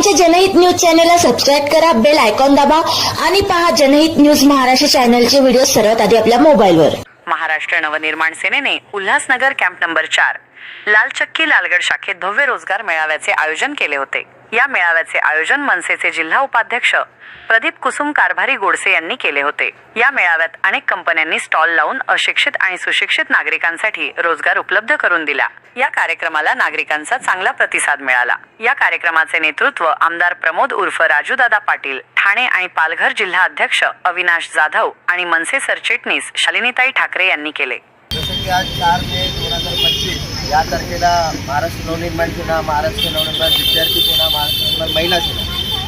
आमच्या जनहित न्यूज चॅनलला सबस्क्राईब करा बेल आयकॉन दाबा आणि पहा जनहित न्यूज महाराष्ट्र चॅनलचे व्हिडिओ सर्वात आधी आपल्या मोबाईलवर महाराष्ट्र नवनिर्माण सेनेने उल्हासनगर कॅम्प नंबर चार लालचक्की लालगड शाखेत भव्य रोजगार मेळाव्याचे आयोजन केले होते. या मेळाव्याचे आयोजन मनसेचे जिल्हा उपाध्यक्ष प्रदीप कुसुम कारभारी गोडसे यांनी केले होते. या मेळाव्यात अनेक कंपन्यांनी स्टॉल लावून अशिक्षित आणि सुशिक्षित नागरिकांसाठी रोजगार उपलब्ध करून दिला. या कार्यक्रमाला नागरिकांचा चांगला प्रतिसाद मिळाला. या कार्यक्रमाचे नेतृत्व आमदार प्रमोद उर्फ राजूदादा पाटील ठाणे आणि पालघर जिल्हा अध्यक्ष अविनाश जाधव आणि मनसे सरचिटणीस शालिनीताई ठाकरे यांनी केले. जसं की आज चार मे दोन हजार पंचवीस या तारखेला महाराष्ट्र नवनिर्माण सेना महाराष्ट्र नवनिर्माण विद्यार्थी सेना महाराष्ट्र नवनिर्माण महिला सेना.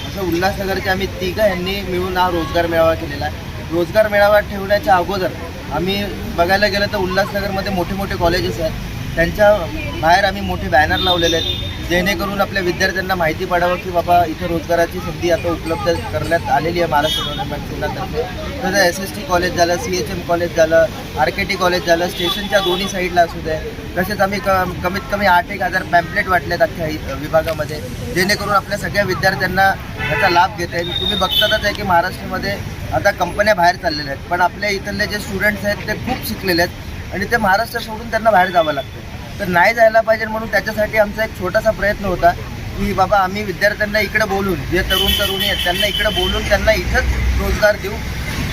असं उल्हासनगरचे आम्ही तिघं यांनी मिळून हा रोजगार मेळावा केलेला आहे. रोजगार मेळावा ठेवण्याच्या अगोदर आम्ही बघायला गेलं तर उल्हासनगरमध्ये मोठे मोठे कॉलेजेस आहेत. त्यांच्या बाहेर आम्ही मोठे बॅनर लावलेले आहेत. जेणेकरून आपल्या विद्यार्थ्यांना माहिती पडावं की बाबा इथं रोजगाराची संधी आता उपलब्ध करण्यात आलेली आहे महाराष्ट्र गव्हर्नमेंट सेनातर्फे तर एस एस टी कॉलेज झालं सी एच एम कॉलेज झालं आर के टी कॉलेज झालं स्टेशनच्या दोन्ही साईडला असू दे. तसेच आम्ही क कमीत कमी आठ एक हजार पॅम्पलेट वाटलेत अख्ख्या विभागामध्ये जेणेकरून आपल्या सगळ्या विद्यार्थ्यांना याचा लाभ घेता येईल. तुम्ही बघतातच आहे की महाराष्ट्रामध्ये आता कंपन्या बाहेर चाललेल्या आहेत. पण आपल्या इथले जे स्टुडंट्स आहेत ते खूप शिकलेले आहेत आणि ते महाराष्ट्र सोडून त्यांना बाहेर जावं लागतं. तर नाही जायला पाहिजे म्हणून त्याच्यासाठी आमचा एक छोटासा प्रयत्न होता की बाबा आम्ही विद्यार्थ्यांना इकडे बोलून जे तरुण तरुणी आहेत त्यांना इकडे बोलून त्यांना इथंच रोजगार देऊ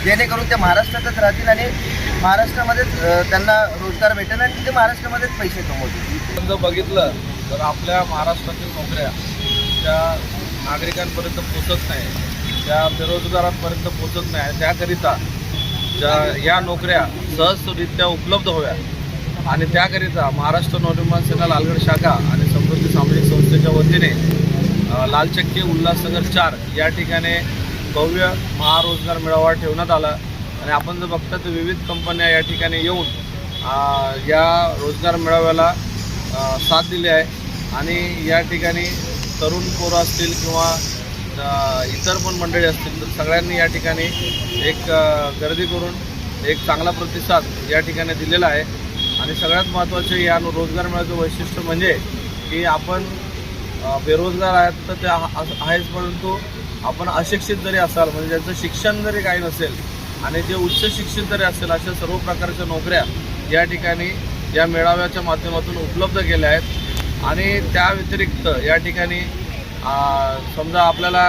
जेणेकरून ते महाराष्ट्रातच राहतील आणि महाराष्ट्रामध्येच त्यांना रोजगार भेटेल आणि ते महाराष्ट्रामध्येच पैसे कमवतील. जर बघितलं तर आपल्या महाराष्ट्रातील नोकऱ्या त्या नागरिकांपर्यंत पोचत नाही त्या बेरोजगारांपर्यंत पोचत नाही त्याकरिता ज्या या नोकऱ्या सहजरित्या उपलब्ध व्हाव्या आणि त्याकरिता महाराष्ट्र नवनिर्माण सेना लालगड शाखा आणि समृद्धी सामाजिक संस्थेच्या वतीने लालचक्की उल्हासनगर चार या ठिकाणी भव्य महारोजगार मेळावा ठेवण्यात आला. आणि आपण जर बघता तर विविध कंपन्या या ठिकाणी येऊन या रोजगार मेळाव्याला साथ दिली आहे. आणि या ठिकाणी तरुण पोरं असतील किंवा इतर पण मंडळी असतील तर सगळ्यांनी या ठिकाणी एक गर्दी करून एक चांगला प्रतिसाद या ठिकाणी दिलेला आहे. आणि सगळ्यात महत्त्वाचे या रोजगार मेळाव्याचं वैशिष्ट्य म्हणजे की आपण बेरोजगार आहेत तर ते आहेच परंतु आपण अशिक्षित जरी असाल म्हणजे ज्यांचं शिक्षण जरी काही नसेल आणि जे उच्च शिक्षित जरी असेल अशा सर्व प्रकारच्या नोकऱ्या या ठिकाणी या मेळाव्याच्या माध्यमातून उपलब्ध केल्या आहेत. आणि त्या व्यतिरिक्त या ठिकाणी समजा आपल्याला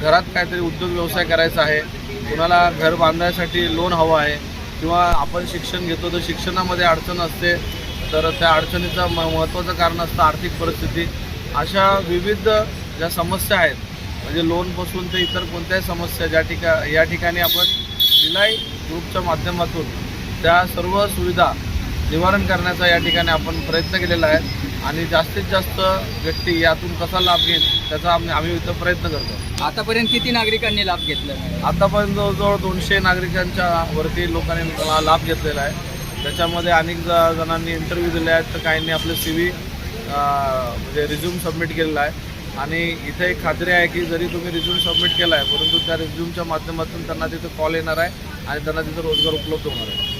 घरात काहीतरी उद्योग व्यवसाय करायचा आहे कुणाला घर बांधायसाठी लोन हवं आहे किंवा आपण शिक्षण घेतो तर शिक्षणामध्ये अडचण असते. तर त्या अडचणीचं म महत्त्वाचं कारण असतं आर्थिक परिस्थिती. अशा विविध ज्या समस्या आहेत म्हणजे लोनपासून ते इतर कोणत्याही समस्या ज्या ठिका या ठिकाणी आपण भिलाई ग्रुपच्या माध्यमातून त्या सर्व सुविधा निवारण करण्याचा या ठिकाणी आपण प्रयत्न केलेला आहे. आणि जास्तीत जास्त व्यक्ती यातून कसा लाभ घेईल त्याचा आम्ही आम्ही इथं प्रयत्न करतो. आतापर्यंत किती नागरिकांनी लाभ घेतला आतापर्यंत जवळजवळ दोनशे नागरिकांच्या वरती लोकांनी लाभ घेतलेला आहे. त्याच्यामध्ये अनेक जणांनी इंटरव्ह्यू दिले आहेत तर काहींनी आपलं सी व्ही म्हणजे रिझ्यूम सबमिट केलेला आहे. आणि इथे एक खात्री आहे की जरी तुम्ही रिझ्यूम सबमिट केला आहे परंतु त्या रिझ्यूमच्या माध्यमातून त्यांना तिथं कॉल येणार आहे आणि त्यांना तिथं रोजगार उपलब्ध होणार आहे.